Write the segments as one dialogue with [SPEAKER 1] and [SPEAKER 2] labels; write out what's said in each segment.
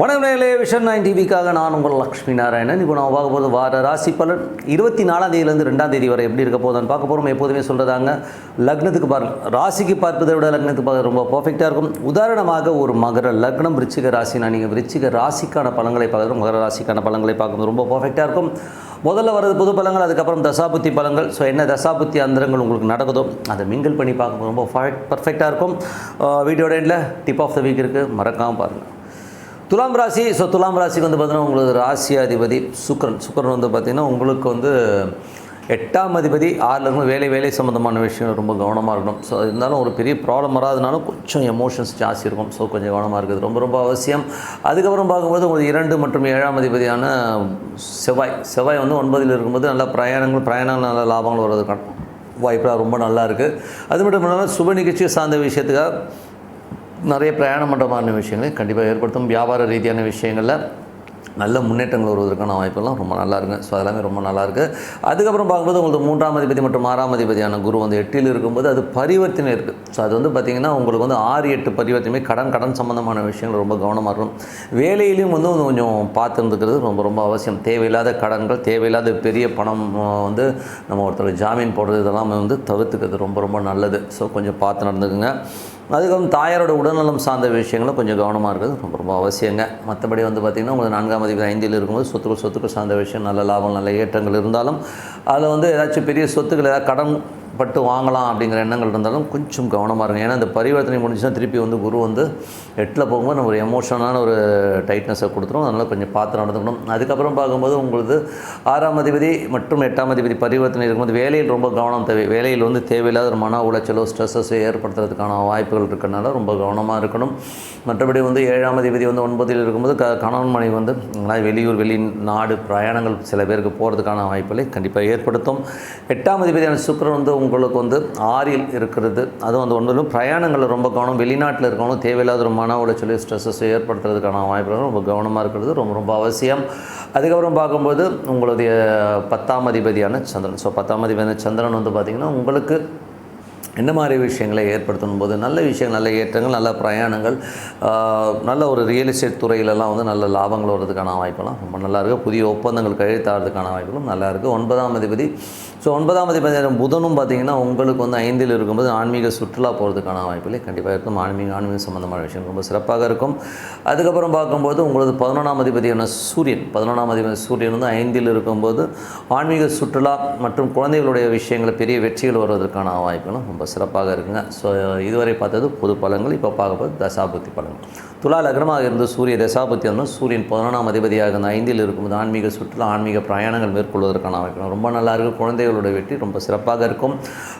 [SPEAKER 1] வணக்கம் நேயர்களே vision nine டிவிக்காக நான் உங்கள் லக்ஷ்மி நாராயணன். இப்போ நான் பார்க்க போகிறது வார ராசி பலன். இருபத்தி நாலாம் தேதியிலேருந்து ரெண்டாம் தேதி வரை எப்படி இருக்க போகுதுன்னு பார்க்க போகிறோம் எப்போதுமே சொல்கிறதாங்க லக்னத்துக்கு பார்க்க ராசிக்கு பார்ப்பதை விட லக்னத்துக்கு பார்க்க ரொம்ப பர்ஃபெக்டாக இருக்கும். உதாரணமாக ஒரு மகர லக்னம் விருச்சிக ராசினா நீங்கள் விருச்சிக ராசிக்கான பலங்களை பார்க்குறது மகர ராசிக்கான பலங்களை பார்க்குறது ரொம்ப பர்ஃபெக்டாக இருக்கும். முதல்ல வரது புது பலங்கள் அதுக்கப்புறம் தசாபுத்தி பலங்கள் ஸோ என்ன தசாபுத்தி அந்தரங்கள் உங்களுக்கு நடக்குதோ அதை மிங்கிள் பண்ணி பார்க்கும்போது ரொம்ப பர்ஃபெக்டாக இருக்கும். வீடியோட எண்டில் டிப் ஆஃப் த வீக் இருக்குது மறக்காமல் பாருங்கள் துலாம் ராசி ஸோ துலாம் ராசிக்கு வந்து பார்த்தீங்கன்னா உங்களுக்கு ராசியாதிபதி சுக்கரன். சுக்கரன் வந்து பார்த்திங்கன்னா உங்களுக்கு வந்து எட்டாம் அதிபதி ஆறில் இருக்கும் வேலை வேலை சம்மந்தமான விஷயம் ரொம்ப கவனமாக இருக்கணும். ஸோ இருந்தாலும் ஒரு பெரிய ப்ராப்ளம் வராதனாலும் கொஞ்சம் எமோஷன்ஸ் ஜாஸ்தி இருக்கும். ஸோ கொஞ்சம் கவனமாக இருக்குது ரொம்ப ரொம்ப அவசியம். அதுக்கப்புறம் பார்க்கும்போது உங்களுக்கு இரண்டு மற்றும் ஏழாம் அதிபதியான செவ்வாய். செவ்வாய் வந்து ஒன்பதில் இருக்கும்போது நல்ல பிரயாணங்கள் பிரயாணங்கள் நல்ல லாபங்கள் வர்றதுக்கான வாய்ப்பெல்லாம் ரொம்ப நல்லா இருக்குது அது மட்டும் இல்லாமல் சுப நிகழ்ச்சியை சார்ந்த விஷயத்துக்காக நிறைய பிரயாணம் பண்ணுறமான விஷயங்களை கண்டிப்பாக ஏற்படுத்தும். வியாபார ரீதியான விஷயங்களில் நல்ல முன்னேற்றங்கள் வருவதற்கான வாய்ப்பெல்லாம் ரொம்ப நல்லா இருக்குது ஸோ அதெல்லாமே ரொம்ப நல்லாயிருக்கு அதுக்கப்புறம் பார்க்கும்போது உங்களுக்கு மூன்றாம் அதிபதி மற்றும் ஆறாம் அதிபதியான குரு வந்து எட்டில் இருக்கும்போது அது பரிவர்த்தனை இருக்குது ஸோ அது வந்து பார்த்திங்கன்னா உங்களுக்கு வந்து ஆறு எட்டு பரிவர்த்தனை கடன் கடன் சம்மந்தமான விஷயங்கள் ரொம்ப கவனமாக இருக்கும். வேலையிலையும் வந்து கொஞ்சம் பார்த்து இருந்துக்கிறது ரொம்ப ரொம்ப அவசியம். தேவையில்லாத கடன்கள் தேவையில்லாத பெரிய பணம் வந்து நம்ம ஒருத்தர் ஜாமீன் போடுறது இதெல்லாம் வந்து தவிர்த்துக்கிறது ரொம்ப ரொம்ப நல்லது. ஸோ கொஞ்சம் பார்த்து நடந்துக்குங்க. அதுக்கப்புறம் தாயாரோட உடல்நலம் சார்ந்த விஷயங்களும் கொஞ்சம் கவனமாக இருக்கிறது ரொம்ப ரொம்ப அவசியங்க. மற்றபடி வந்து பார்த்திங்கன்னா உங்களுக்கு நான்காம் அதிபதி ஐந்தில் இருக்கும்போது சொத்துக்கள் சொத்துக்கள் சார்ந்த விஷயம் நல்ல லாபம் நல்ல ஏற்றங்கள் இருந்தாலும் அதில் வந்து ஏதாச்சும் பெரிய சொத்துக்கள் ஏதாவது கடன் பட்டு வாங்கலாம் அப்படிங்கிற எண்ணங்கள் இருந்தாலும் கொஞ்சம் கவனமாக இருங்க. ஏன்னா இந்த பரிவர்த்தனை முடிஞ்சுன்னா திருப்பி வந்து குரு வந்து எட்டில் போகும்போது நம்ம ஒரு எமோஷனான ஒரு டைட்னஸை கொடுத்துரும். அதனால் கொஞ்சம் பார்த்து நடந்துக்கணும். அதுக்கப்புறம் பார்க்கும்போது உங்களுக்கு ஆறாம் அதிபதி மற்றும் எட்டாம் அதிபதி பரிவர்த்தனை இருக்கும்போது வேலையில் ரொம்ப கவனம் தேவை. வேலையில் வந்து தேவையில்லாத ஒரு மன உளைச்சலோ ஸ்ட்ரெஸ்ஸஸோ ஏற்படுத்துறதுக்கான வாய்ப்புகள் இருக்கிறனால ரொம்ப கவனமாக இருக்கணும். மற்றபடி வந்து ஏழாம் அதிபதி வந்து ஒன்பதில் இருக்கும்போது க கணவன் மனைவி வந்து வெளியூர் வெளி நாடு பிரயாணங்கள் சில பேருக்கு போகிறதுக்கான வாய்ப்புகளை கண்டிப்பாக ஏற்படுத்தும். எட்டாம் அதிபதியான சுக்கரன் வந்து உங்களுக்கு வந்து ஆறில் இருக்கிறது. அதுவும் வந்து ஒன்றும் பிரயாணங்களில் ரொம்ப கவனம் வெளிநாட்டில் இருக்கணும் தேவையில்லாத ஒரு மன உளைச்சல் ஸ்ட்ரெஸ்ஸஸ் ஏற்படுத்துறதுக்கான வாய்ப்புகள் ரொம்ப கவனமாக இருக்கிறது ரொம்ப ரொம்ப அவசியம். அதுக்கப்புறம் பார்க்கும்போது உங்களுடைய பத்தாம் அதிபதியான சந்திரன். ஸோ பத்தாம் அதிபதியான சந்திரன் வந்து பார்த்திங்கன்னா உங்களுக்கு என்ன மாதிரி விஷயங்களை ஏற்படுத்தணும் போது நல்ல விஷயங்கள் நல்ல ஏற்றங்கள் நல்ல பிரயாணங்கள் நல்ல ஒரு ரியல் எஸ்டேட் துறையிலலாம் வந்து நல்ல லாபங்கள் வர்றதுக்கான வாய்ப்பெல்லாம் ரொம்ப நல்லாயிருக்கு புதிய ஒப்பந்தங்கள் கழித்தாகிறதுக்கான வாய்ப்புகளும் நல்லாயிருக்கு ஒன்பதாம் அதிபதி ஸோ ஒன்பதாம் அதிபதி புதனும் பார்த்திங்கன்னா உங்களுக்கு வந்து ஐந்தில் இருக்கும்போது ஆன்மீக சுற்றுலா போகிறதுக்கான வாய்ப்புகளே கண்டிப்பாக இருக்கும். ஆன்மீக ஆன்மீக சம்மந்தமான விஷயம் ரொம்ப சிறப்பாக இருக்கும். அதுக்கப்புறம் பார்க்கும்போது உங்களது பதினொன்றாம் அதிபதியான சூரியன் பதினொன்றாம் அதிபதி சூரியன் வந்து ஐந்தில் இருக்கும்போது ஆன்மீக சுற்றுலா மற்றும் குழந்தைகளுடைய விஷயங்களில் பெரிய வெற்றிகள் வருவதற்கான வாய்ப்புகளும் ரொம்ப சிறப்பாக இருக்குங்க. ஸோ இதுவரை பார்த்தது பொது பலன்கள் இப்போ பார்க்க போது தசாபுத்தி பலன்கள் துலா லக்னமாக இருந்த சூரிய தசாபுத்தி வந்து சூரியன் பதினொன்றாம் அதிபதியாக இருந்த ஐந்தில் இருக்கும்போது ஆன்மீக சுற்றுலா ஆன்மீக பிரயாணங்கள் மேற்கொள்வதற்கான அமைப்பு. ரொம்ப நல்லா இருக்கும். குழந்தைகளோட வெற்றி ரொம்ப சிறப்பாக இருக்கும்.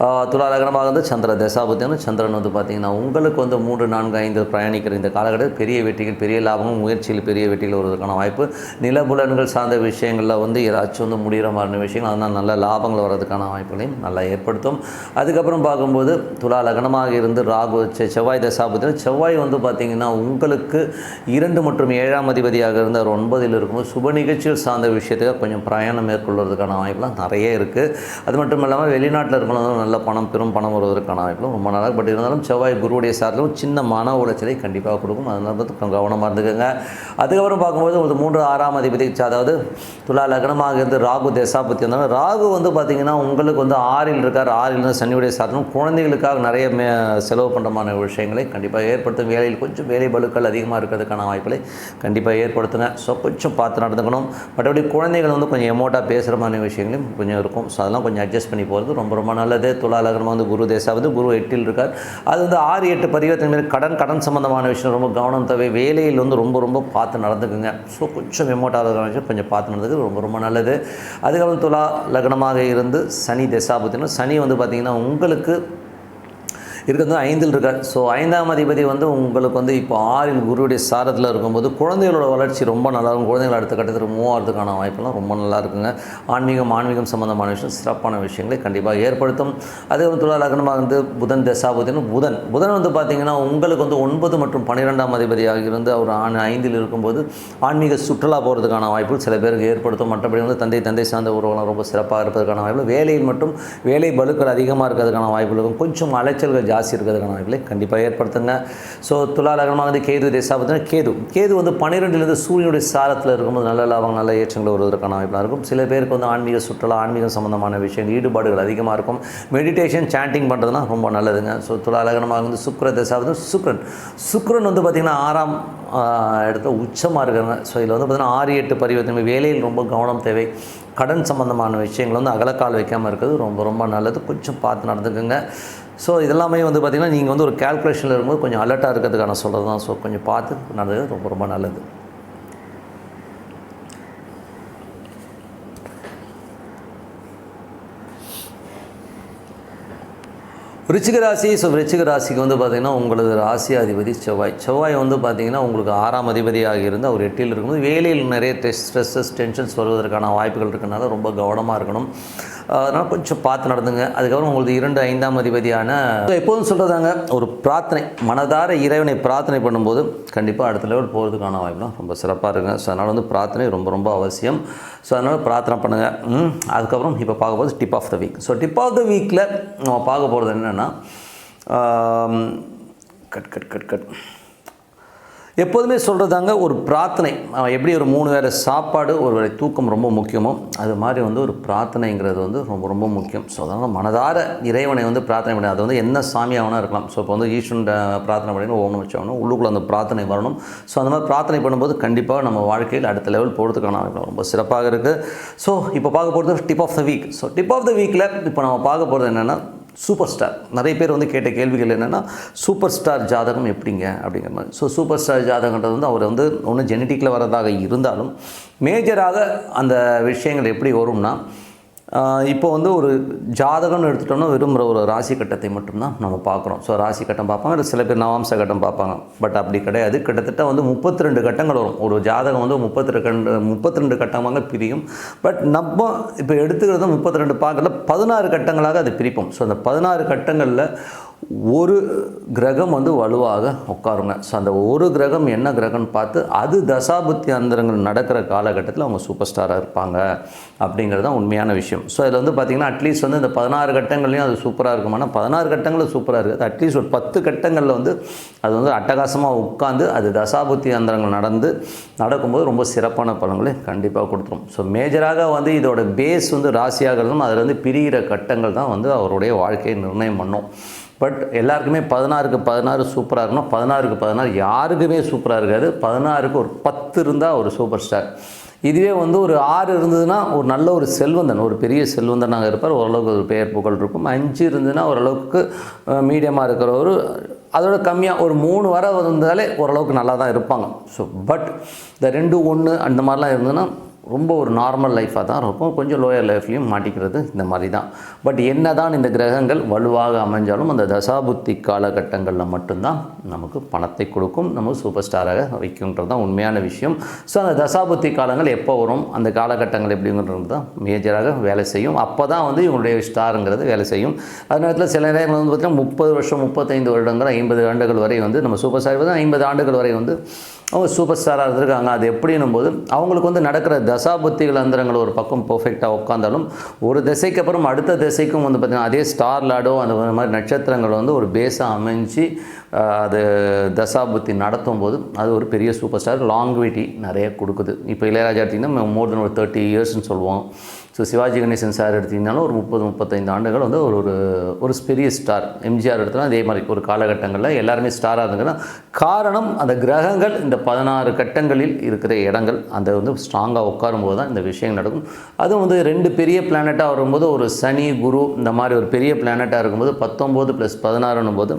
[SPEAKER 1] துலா லக்னமாக இருந்து சந்திர தசாபுத்தி வந்து சந்திரன் வந்து பார்த்திங்கன்னா உங்களுக்கு வந்து மூன்று நான்கு ஐந்து பிரயாணிக்கிற இந்த காலகட்டத்தில் பெரிய வெற்றிகள் பெரிய லாபமும் முயற்சியில் பெரிய வெற்றிகள் வருவதற்கான வாய்ப்பு. நிலபுலன்கள் சார்ந்த விஷயங்களில் வந்து ஏதாச்சும் வந்து முடிகிற மாதிரி விஷயங்கள் அதனால் நல்ல லாபங்கள் வர்றதுக்கான வாய்ப்புகளையும் நல்லா ஏற்படுத்தும். அதுக்கப்புறம் பார்க்கும்போது துலா லக்னமாக இருந்து ராகு செ- செவ்வாய் தசாபத்தில் செவ்வாய் வந்து பார்த்திங்கன்னா உங்களுக்கு இரண்டு மற்றும் ஏழாம் அதிபதியாக இருந்த ஒரு ஒன்பதில் இருக்கும்போது சுப நிகழ்ச்சிகள் சார்ந்த விஷயத்துக்காக கொஞ்சம் பிரயாணம் மேற்கொள்வதற்கான வாய்ப்புலாம் நிறைய இருக்குது அது மட்டும் இல்லாமல் வெளிநாட்டில் இருக்கிறவங்க நல்ல பணம் பெரும் பணம் வருவதற்கான வாய்ப்புலாம் ரொம்ப நல்லா பட் இருந்தாலும் செவ்வாய் குருவுடைய சார்பிலும் சின்ன மன உளைச்சலை கண்டிப்பாக கொடுக்கும். அதனால் பார்த்து கொஞ்சம் கவனமாக இருந்துக்கோங்க. அதுக்கப்புறம் பார்க்கும்போது ஒரு மூன்று ஆறாம் அதிபதி அதாவது துலா லக்னமாக இருந்து ராகு தேசாபத்தி இருந்தாலும் ராகு வந்து பார்த்திங்கன்னா உங்களுக்கு வந்து ஆறில் இருக்கார். ஆறில் இருந்து சனியுடைய சாதனம் குழந்தைகளுக்காக நிறைய மே செலவு பண்ணுறமான விஷயங்களை கண்டிப்பாக ஏற்படுத்தும் வேலையில் கொஞ்சம் வேலை பொருட்கள் அதிகமாக இருக்கிறதுக்கான வாய்ப்புகளை கண்டிப்பாக ஏற்படுத்துங்க ஸோ கொஞ்சம் பார்த்து நடந்துக்கணும். மற்றபடி குழந்தைகள் வந்து கொஞ்சம் எமோட்டாக பேசுகிற மாதிரி விஷயங்களையும் கொஞ்சம் இருக்கும். ஸோ அதெல்லாம் கொஞ்சம் அட்ஜஸ்ட் பண்ணி போகிறது ரொம்ப ரொம்ப நல்லது. துலா வந்து குரு தேசாவது குரு எட்டில் இருக்கார். அது வந்து ஆறு எட்டு பரிவர்த்தனை மாரி கடன் கடன் சம்மந்தமான விஷயம். ரொம்ப கவனம் தேவை. வேலையில் வந்து ரொம்ப ரொம்ப பார்த்து நடந்துக்குங்க. ஸோ கொஞ்சம் எமோட்டாக விஷயம் கொஞ்சம் பார்த்து நடந்துக்கிறது ரொம்ப ரொம்ப நல்லது. அதுக்கப்புறம் துலா லக்னமாக இருந்து சனி தசாபத்தினும் சனி வந்து பார்த்திங்கன்னா உங்களுக்கு இருக்கிறது ஐந்தில் இருக்கார். ஸோ ஐந்தாம் அதிபதி வந்து உங்களுக்கு வந்து இப்போ ஆறில் குருவுடைய சாரத்தில் இருக்கும்போது குழந்தைகளோட வளர்ச்சி ரொம்ப நல்லாயிருக்கும். குழந்தைகள் அடுத்த கட்டத்தில் மூவ் ஆகிறதுக்கான வாய்ப்பெல்லாம் ரொம்ப நல்லா இருக்குங்க ஆன்மீகம் ஆன்மீகம் சம்மந்தமான விஷயம் சிறப்பான விஷயங்களை கண்டிப்பாக ஏற்படுத்தும். அதே வந்து துலா லக்னமாக வந்து புதன் தசாபதினு புதன். புதன் வந்து பார்த்திங்கன்னா உங்களுக்கு வந்து ஒன்பது மற்றும் பன்னிரெண்டாம் அதிபதியாக இருந்து அவர் ஆண் ஐந்தில் இருக்கும்போது ஆன்மீக சுற்றுலா போகிறதுக்கான வாய்ப்புகள் சில பேருக்கு ஏற்படுத்தும். மற்றபடி வந்து தந்தை தந்தை சார்ந்த உறவுகளும் ரொம்ப சிறப்பாக இருப்பதற்கான வாய்ப்பு வேலையில் மட்டும் வேலை பலுக்கள் அதிகமாக இருக்கிறதுக்கான வாய்ப்பு இருக்கும். கொஞ்சம் அலைச்சல்கள் ஜாஸ்தி இருக்கிறதுக்கான வாய்ப்புகளை கண்டிப்பாக ஏற்படுத்துங்க. ஸோ துலா லக்னமாக வந்து கேது தேசா பார்த்தீங்கன்னா கேது. கேது வந்து பன்னிரெண்டுலேருந்து சூரியனுடைய சாரத்தில் இருக்கும்போது நல்ல லாபம் நல்ல ஏற்றங்கள் வருவதற்கான வாய்ப்பாக இருக்கும். சில பேருக்கு வந்து ஆன்மீக சுற்றுலா ஆன்மீகம் சம்மந்தமான விஷயங்கள் ஈடுபாடுகள் அதிகமாக இருக்கும். மெடிடேஷன் சாண்டிங் பண்ணுறதுனா ரொம்ப நல்லதுங்க. ஸோ துலா லக்னமாக வந்து சுக்கர தசா சுக்ரன் சுக்ரன் வந்து பார்த்திங்கன்னா ஆறாம் ஆஹ், இடத்துல உச்சமாக இருக்கிறாங்க ஸோ இதில் வந்து பார்த்திங்கன்னா ஆறு எட்டு பரிவர்த்தனை வேலையில் ரொம்ப கவனம் தேவை. கடன் சம்மந்தமான விஷயங்கள் வந்து அகலக்கால் வைக்காமல் இருக்கிறது ரொம்ப ரொம்ப நல்லது. கொஞ்சம் பார்த்து நடந்துக்குங்க. ஸோ இதெல்லாமே வந்து பார்த்திங்கன்னா நீங்கள் வந்து ஒரு கேல்குலேஷனில் இருக்கும்போது கொஞ்சம் அலர்ட்டாக இருக்கிறதுக்கான சொல்கிறது தான். ஸோ கொஞ்சம் பார்த்து நடந்தது ரொம்ப ரொம்ப நல்லது. ரிச்சிக ராசி ஸோ ரிச்சிக ராசிக்கு வந்து பார்த்திங்கன்னா உங்களது ராசி அதிபதி செவ்வாய். செவ்வாய் வந்து பார்த்திங்கன்னா உங்களுக்கு ஆறாம் அதிபதியாக இருந்து அவர் எட்டில் இருக்கும்போது வேலையில் நிறைய டெஸ்ட் ஸ்ட்ரெஸ்ஸஸ் டென்ஷன்ஸ் வருவதற்கான வாய்ப்புகள் இருக்கனால ரொம்ப கவனமாக இருக்கணும். அதனால் கொஞ்சம் பார்த்து நடந்துங்க. அதுக்கப்புறம் உங்களுக்கு இரண்டு ஐந்தாம் அதிபதியான எப்போதும் சொல்கிறதாங்க ஒரு பிரார்த்தனை மனதார இறைவனை பிரார்த்தனை பண்ணும்போது கண்டிப்பாக அடுத்த லெவல் போகிறதுக்கான வாய்ப்புலாம் ரொம்ப சிறப்பாக இருக்குங்க. ஸோ அதனால் வந்து பிரார்த்தனை ரொம்ப ரொம்ப அவசியம். ஸோ அதனால் பிரார்த்தனை பண்ணுங்கள் அதுக்கப்புறம் இப்போ பார்க்க போகிறது tip of the week so tip of the வீக்கில் நம்ம பார்க்க போகிறது என்னென்னா கட் கட் கட் கட் எப்போதுமே சொல்கிறதாங்க ஒரு பிரார்த்தனை. அவன் எப்படி ஒரு மூணு வேளை சாப்பாடு ஒரு வேலை தூக்கம் ரொம்ப முக்கியமோ அது மாதிரி வந்து ஒரு பிரார்த்தனைங்கிறது வந்து ரொம்ப ரொம்ப முக்கியம். ஸோ அதனால் மனதார இறைவனை வந்து பிரார்த்தனை பண்ணி அது வந்து என்ன சாமியாகனா இருக்கலாம். ஸோ இப்போ வந்து ஈஸ்வரன் பிரார்த்தனை பண்ணி ஓம் வச்சாகணும் உள்ளுக்குள்ள அந்த பிரார்த்தனை வரணும். ஸோ அந்த மாதிரி பிரார்த்தனை பண்ணும்போது கண்டிப்பாக நம்ம வாழ்க்கையில் அடுத்த லெவல் போகிறதுக்கான ரொம்ப சிறப்பாக இருக்குது ஸோ இப்போ பார்க்க போகிறது tip of the week so tip of the வீக்கில் இப்போ நம்ம பார்க்க போகிறது என்னென்னா சூப்பர் ஸ்டார். நிறைய பேர் வந்து கேட்ட கேள்விகள் என்னென்னா சூப்பர் ஸ்டார் ஜாதகம் எப்படிங்க? அப்படிங்கிற மாதிரி. ஸோ சூப்பர் ஸ்டார் ஜாதகன்றது வந்து அவர் வந்து ஒன்று ஜெனட்டிக்கில் வரதாக இருந்தாலும் மேஜராக அந்த விஷயங்கள் எப்படி வரும்னா இப்போ வந்து ஒரு ஜாதகம்னு எடுத்துட்டோம்னா விரும்புகிற ஒரு ராசி கட்டத்தை மட்டும்தான் நம்ம பார்க்குறோம். ஸோ ராசி கட்டம் பார்ப்பாங்க இல்லை சில பேர் நவாம்ச கட்டம் பார்ப்பாங்க. பட் அப்படி கிடையாது. கிட்டத்தட்ட வந்து முப்பத்தி ரெண்டு கட்டங்கள் வரும். ஒரு ஜாதகம் வந்து முப்பத்தி ரெண்டு முப்பத்தி ரெண்டு கட்டமாக பிரியும். பட் நம்ம இப்போ எடுத்துக்கிறது முப்பத்தி ரெண்டு பார்க்கல பதினாறு கட்டங்களாக அது பிரிப்போம். ஸோ அந்த பதினாறு கட்டங்களில் ஒரு கிரகம் வந்து வலுவாக உட்காருங்க. ஸோ அந்த ஒரு கிரகம் என்ன கிரகம்னு பார்த்து அது தசாபுத்தி அந்தரங்கள் நடக்கிற காலகட்டத்தில் அவங்க சூப்பர் ஸ்டாராக இருப்பாங்க அப்படிங்கிறது தான் உண்மையான விஷயம். ஸோ இதில் வந்து பார்த்திங்கன்னா அட்லீஸ்ட் வந்து இந்த பதினாறு கட்டங்கள்லையும் அது சூப்பராக இருக்குமானா பதினாறு கட்டங்களும் சூப்பராக இருக்குது அட்லீஸ்ட் ஒரு பத்து கட்டங்களில் வந்து அது வந்து அட்டகாசமாக உட்காந்து அது தசாபுத்தி அந்தரங்கள் நடந்து நடக்கும்போது ரொம்ப சிறப்பான பலன்களை கண்டிப்பாக கொடுத்துரும். ஸோ மேஜராக வந்து இதோட பேஸ் வந்து ராசியாகிறதும் அதில் வந்து பிரிகிற கட்டங்கள் தான் வந்து அவருடைய வாழ்க்கையை நிர்ணயம் பண்ணும். பட் எல்லாருக்குமே பதினாறுக்கு பதினாறு சூப்பராக இருக்கணும். பதினாறுக்கு பதினாறு யாருக்குமே சூப்பராக இருக்காது. பதினாறுக்கு ஒரு பத்து இருந்தால் ஒரு சூப்பர் ஸ்டார் இதுவே வந்து ஒரு ஆறு இருந்ததுன்னா ஒரு நல்ல ஒரு செல்வந்தன் ஒரு பெரிய செல்வந்தனாக இருப்பார். ஓரளவுக்கு ஒரு பெயர் புகழ் இருக்கும். அஞ்சு இருந்ததுன்னா ஓரளவுக்கு மீடியமாக இருக்கிற ஒரு அதோட கம்மியாக ஒரு மூணு வர வந்தாலே ஓரளவுக்கு நல்லா தான் இருப்பாங்க. ஸோ பட் இந்த ரெண்டு ஒன்று அந்த மாதிரிலாம் இருந்ததுன்னா ரொம்ப ஒரு நார்மல் லைஃபாக தான் இருக்கும். கொஞ்சம் லோயர் லைஃப்லையும் மாட்டிக்கிறது இந்த மாதிரி தான். பட் என்ன தான் இந்த கிரகங்கள் வலுவாக அமைஞ்சாலும் அந்த தசாபுத்தி காலகட்டங்களில் மட்டும்தான் நமக்கு பணத்தை கொடுக்கும். நம்ம சூப்பர் ஸ்டாராக வைக்கும்ன்றது தான் உண்மையான விஷயம். ஸோ அந்த தசாபுத்தி காலங்கள் எப்போ வரும்? அந்த காலகட்டங்கள் எப்படிங்கிறது தான் மேஜராக வேலை செய்யும். அப்போ தான் வந்து இவங்களுடைய ஸ்டாருங்கிறது வேலை செய்யும். அது நேரத்தில் சில நேரங்கள் வந்து பார்த்திங்கன்னா முப்பது வருஷம் முப்பத்தைந்து வருடங்கள் ஐம்பது ஆண்டுகள் வரை வந்து நம்ம சூப்பர் ஸ்டார் வந்து ஐம்பது ஆண்டுகள் வரை வந்து அவங்க சூப்பர் ஸ்டாராக இருந்திருக்காங்க. அது எப்படின்னும் போது அவங்களுக்கு வந்து நடக்கிற தசாபுத்திகள் அந்தரங்கள் ஒரு பக்கம் பர்ஃபெக்டாக உட்காந்தாலும் ஒரு திசைக்கு அப்புறம் அடுத்த திசைக்கும் வந்து பார்த்திங்கன்னா அதே ஸ்டார் லாடோ அந்த மாதிரி நட்சத்திரங்கள் வந்து ஒரு பேஸாக அமைஞ்சு அது தசாபுத்தி நடத்தும் போது அது ஒரு பெரிய சூப்பர் ஸ்டார் லாங்குவிட்டி நிறைய கொடுக்குது. இப்போ இளையராஜா எடுத்திங்கன்னா மோர் தென் ஒரு தேர்ட்டி இயர்ஸ்னு சொல்லுவோம் ஸோ சிவாஜி கணேசன் சார் எடுத்திங்கனாலும் ஒரு முப்பது முப்பத்தைந்து ஆண்டுகள் வந்து ஒரு ஒரு ஒரு பெரிய ஸ்டார் எம்ஜிஆர் எடுத்தாலும் அதே மாதிரி ஒரு காலகட்டங்களில் எல்லாருமே ஸ்டாராக இருந்துங்கன்னா காரணம் அந்த கிரகங்கள் இந்த பதினாறு கட்டங்களில் இருக்கிற இடங்கள். அந்த வந்து ஸ்ட்ராங்காக உட்காரும்போது தான் இந்த விஷயம் நடக்கும். அதுவும் வந்து ரெண்டு பெரிய பிளானட்டாக வரும்போது ஒரு சனி குரு இந்த மாதிரி ஒரு பெரிய பிளானட்டாக இருக்கும்போது பத்தொம்போது ப்ளஸ் பதினாறுன்னும் போது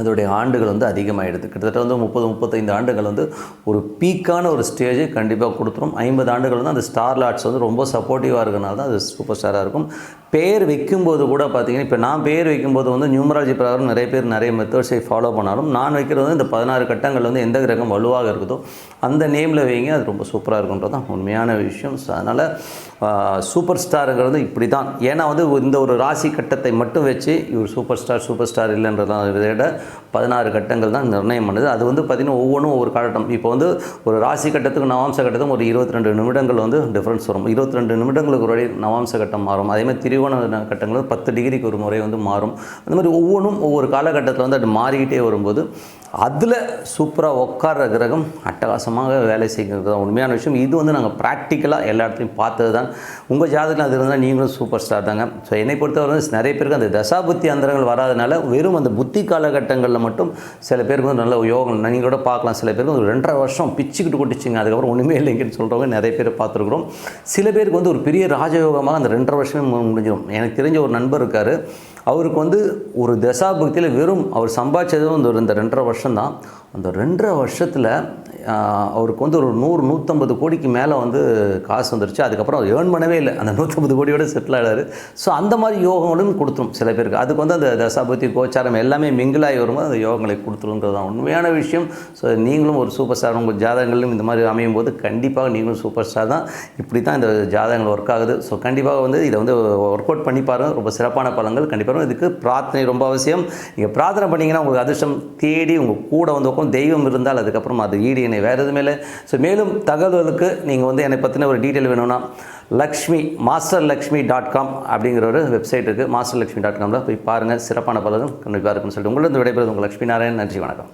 [SPEAKER 1] அதோடைய ஆண்டுகள் வந்து அதிகமாகிடுது கிட்டத்தட்ட வந்து முப்பது முப்பத்தைந்து ஆண்டுகள் வந்து ஒரு பீக்கான ஒரு ஸ்டேஜை கண்டிப்பாக கொடுத்துரும். ஐம்பது ஆண்டுகள் வந்து அந்த ஸ்டார் லாட்ஸ் வந்து ரொம்ப சப்போர்ட்டிவாக இருக்கனால தான் அது சூப்பர் ஸ்டாராக இருக்கும். பேர் வைக்கும்போது கூட பார்த்தீங்கன்னா இப்போ நான் பேர் வைக்கும்போது வந்து நியூமராலஜி பிரகாரம் நிறைய பேர் நிறைய மெத்தட்ஸை ஃபாலோ பண்ணாலும் நான் வைக்கிறது வந்து இந்த பதினாறு கட்டங்கள் வந்து எந்த கிரகம் வலுவாக இருக்குதோ அந்த நேமில் வைங்க அது ரொம்ப சூப்பராக இருக்குன்றது தான் உண்மையான விஷயம். ஸோ அதனால் சூப்பர் ஸ்டாருங்கிறது இப்படி தான் ஏன்னா வந்து இந்த ஒரு ராசி கட்டத்தை மட்டும் வச்சு இவர் சூப்பர் ஸ்டார் சூப்பர் ஸ்டார் இல்லைன்றதான் இதை விட பதினாறு கட்டங்கள் தான் நிர்ணயம் பண்ணுது. அது வந்து பார்த்திங்கன்னா ஒவ்வொன்றும் ஒவ்வொரு காலகட்டம். இப்போ வந்து ஒரு ராசி கட்டத்துக்கு நவாம்ச கட்டத்துக்கும் ஒரு இருபத்தி ரெண்டு நிமிடங்கள் வந்து டிஃப்ரென்ஸ் வரும். இருபத்தி ரெண்டு நிமிடங்களுக்கு ஒரு வழி நவாம்ச கட்டம் மாறும். அதே மாதிரி திரிவோண கட்டங்கள் பத்து டிகிரிக்கு ஒரு முறை வந்து மாறும். அந்த மாதிரி ஒவ்வொன்றும் ஒவ்வொரு காலகட்டத்தில் வந்து அது மாறிக்கிட்டே வரும்போது அதில் சூப்பராக உட்கார்ற கிரகம் அட்டகாசம். பிரகாசமாக வேலை செய்கிறது தான் உண்மையான விஷயம். இது வந்து நாங்கள் ப்ராக்டிக்கலாக எல்லா இடத்துலையும் பார்த்தது தான். உங்கள் ஜாதகத்தில் அது இருந்தால் நீங்களும் சூப்பர் ஸ்டார் தாங்க. ஸோ என்னை பொறுத்தவரை நிறைய பேருக்கு அந்த தசாபுத்தி அந்தரங்கள் வராதனால வெறும் அந்த புத்தி காலகட்டங்களில் மட்டும் சில பேருக்கு வந்து நல்ல யோகம் நீங்கள் கூட பார்க்கலாம். சில பேருக்கு ஒரு ரெண்டரை வருஷம் பிச்சுக்கிட்டு கொட்டிச்சிங்க. அதுக்கப்புறம் ஒன்றுமே இல்லைங்கன்னு சொல்கிறவங்க நிறைய பேர் பார்த்துருக்குறோம். சில பேருக்கு வந்து ஒரு பெரிய ராஜயோகமாக அந்த ரெண்டரை வருஷமே முடிஞ்சிடும் எனக்கு தெரிஞ்ச ஒரு நண்பர் இருக்கார். அவருக்கு வந்து ஒரு தசாபக்தியில் வெறும் அவர் சம்பாதிச்சதும் ஒரு இந்த ரெண்டரை வருஷம் தான். அந்த ரெண்டரை வருஷத்தில் அவருக்கு வந்து ஒரு நூறு நூற்றம்பது கோடிக்கு மேலே வந்து காசு வந்துருச்சு. அதுக்கப்புறம் அவர் ஏர்ன் பண்ணவே இல்லை. அந்த நூற்றம்பது கோடியோட செட்டில் ஆகிறாரு ஸோ அந்த மாதிரி யோகங்களும் கொடுத்துரும் சில பேருக்கு. அதுக்கு வந்து அந்த தசாபுத்தி கோச்சாரம் எல்லாமே மிங்கிளாகி வரும்போது அந்த யோகங்களை கொடுத்துருங்கிறது தான் உண்மையான விஷயம். ஸோ நீங்களும் ஒரு சூப்பர் ஸ்டார் உங்கள் ஜாதகங்களிலும் இந்த மாதிரி அமையும் போது கண்டிப்பாக நீங்களும் சூப்பர் ஸ்டார் தான். இப்படி தான் இந்த ஜாதகங்கள் ஒர்க் ஆகுது. ஸோ கண்டிப்பாக வந்து இதை வந்து ஒர்க் அவுட் பண்ணி பாருங்கள் ரொம்ப சிறப்பான பலங்கள் கண்டிப்பாக இதுக்கு பிரார்த்தனை ரொம்ப அவசியம். நீங்கள் பிரார்த்தனை பண்ணீங்கன்னா உங்களுக்கு அதிர்ஷ்டம் தேடி உங்கள் கூட வந்து உட்காந்து தெய்வம் இருந்தால் அதுக்கப்புறம் அது ஈடு இணை வேறு எதுவுமே இல்லை. ஸோ மேலும் தகவல்களுக்கு நீங்கள் வந்து என்னை பற்றின ஒரு டீட்டெயில் வேணும்னா Lakshmi master Lakshmi dot com அப்படிங்கிற ஒரு வெப்சைட் இருக்குது மாஸ்டர் லக்ஷ்மி டாட் காமில் போய் பாருங்கள் சிறப்பான பலரும் கண்டிப்பாக இருக்குன்னு சொல்லிட்டு உங்களிருந்து விடைபெறுவது உங்கள் லக்ஷ்மி நாராயணன். நன்றி வணக்கம்.